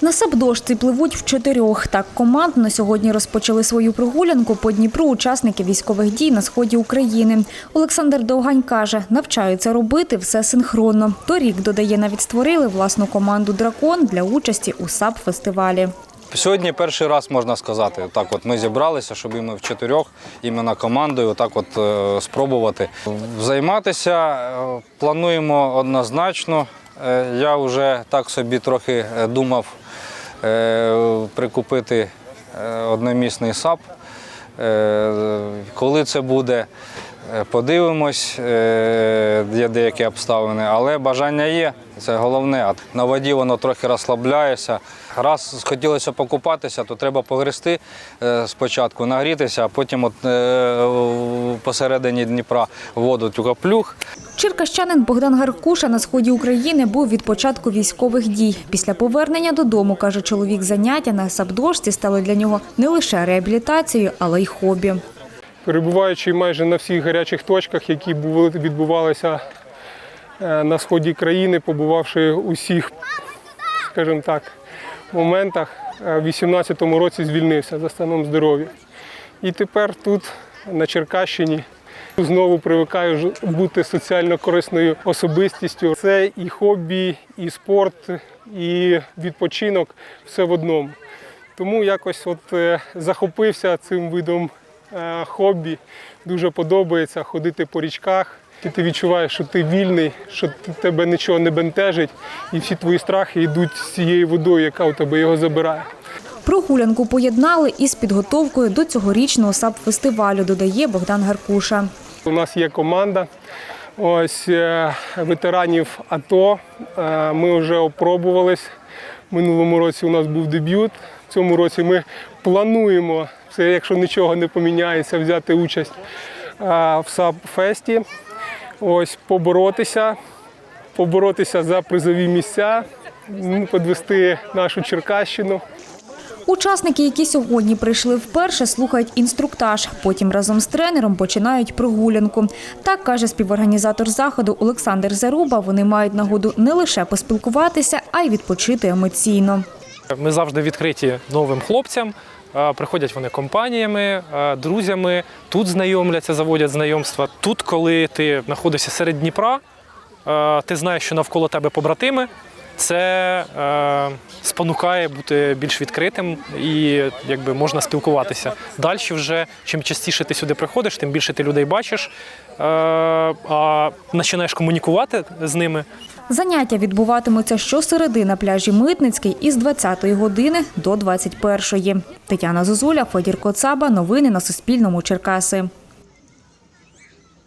На сабдошці пливуть в чотирьох. Так командно сьогодні розпочали свою прогулянку по Дніпру учасники військових дій на сході України. Олександр Довгань каже, навчаються робити все синхронно. Торік, додає, навіть створили власну команду «Дракон» для участі у САП-фестивалі. Сьогодні перший раз можна сказати. Так, от ми зібралися, щоб і ми в чотирьох, іменно командою, так от е, спробувати займатися. е, Плануємо однозначно. Е, Я вже так собі трохи думав прикупити е, одномісний САП. Е, Коли це буде, е, подивимось, Е, є деякі обставини, але бажання є, це головне. На воді воно трохи розслабляється. Раз хотілося покупатися, то треба погрести е, спочатку, нагрітися, а потім от, е, посередині Дніпра воду тільки плюх. Черкащанин Богдан Гаркуша на сході України був від початку військових дій. Після повернення додому, каже чоловік, заняття на сабдошці стали для нього не лише реабілітацією, але й хобі. Перебуваючи майже на всіх гарячих точках, які відбувалися е, на сході країни, побувавши у всіх, скажімо так, моментах, е, в 18-му році звільнився за станом здоров'я. І тепер тут, на Черкащині, знову привикаю бути соціально корисною особистістю. Це і хобі, і спорт, і відпочинок все в одному. Тому якось от е, захопився цим видом хобі. Дуже подобається ходити по річках. Ти, ти відчуваєш, що ти вільний, що тебе нічого не бентежить, і всі твої страхи йдуть з цією водою, яка у тебе його забирає. Прогулянку поєднали із підготовкою до цьогорічного САП-фестивалю, додає Богдан Гаркуша. У нас є команда ось е, ветеранів АТО. Е, Ми вже опробувались. Минулому році у нас був дебют. В цьому році ми плануємо, це якщо нічого не поміняється, взяти участь в САП-фесті. Ось поборотися, поборотися за призові місця, м, підвести нашу Черкащину. Учасники, які сьогодні прийшли вперше, слухають інструктаж. Потім разом з тренером починають прогулянку. Так каже співорганізатор заходу Олександр Заруба. Вони мають нагоду не лише поспілкуватися, а й відпочити емоційно. Ми завжди відкриті новим хлопцям. Приходять вони компаніями, друзями, тут знайомляться, заводять знайомства. Тут, коли ти знаходишся серед Дніпра, ти знаєш, що навколо тебе побратими. Це е, спонукає бути більш відкритим і якби можна спілкуватися. Далі вже чим частіше ти сюди приходиш, тим більше ти людей бачиш, е, а починаєш комунікувати з ними. Заняття відбуватимуться щосереди на пляжі Митницький із 20-ї години до 21-ї. Тетяна Зозуля, Федір Коцаба. Новини на Суспільному. Черкаси.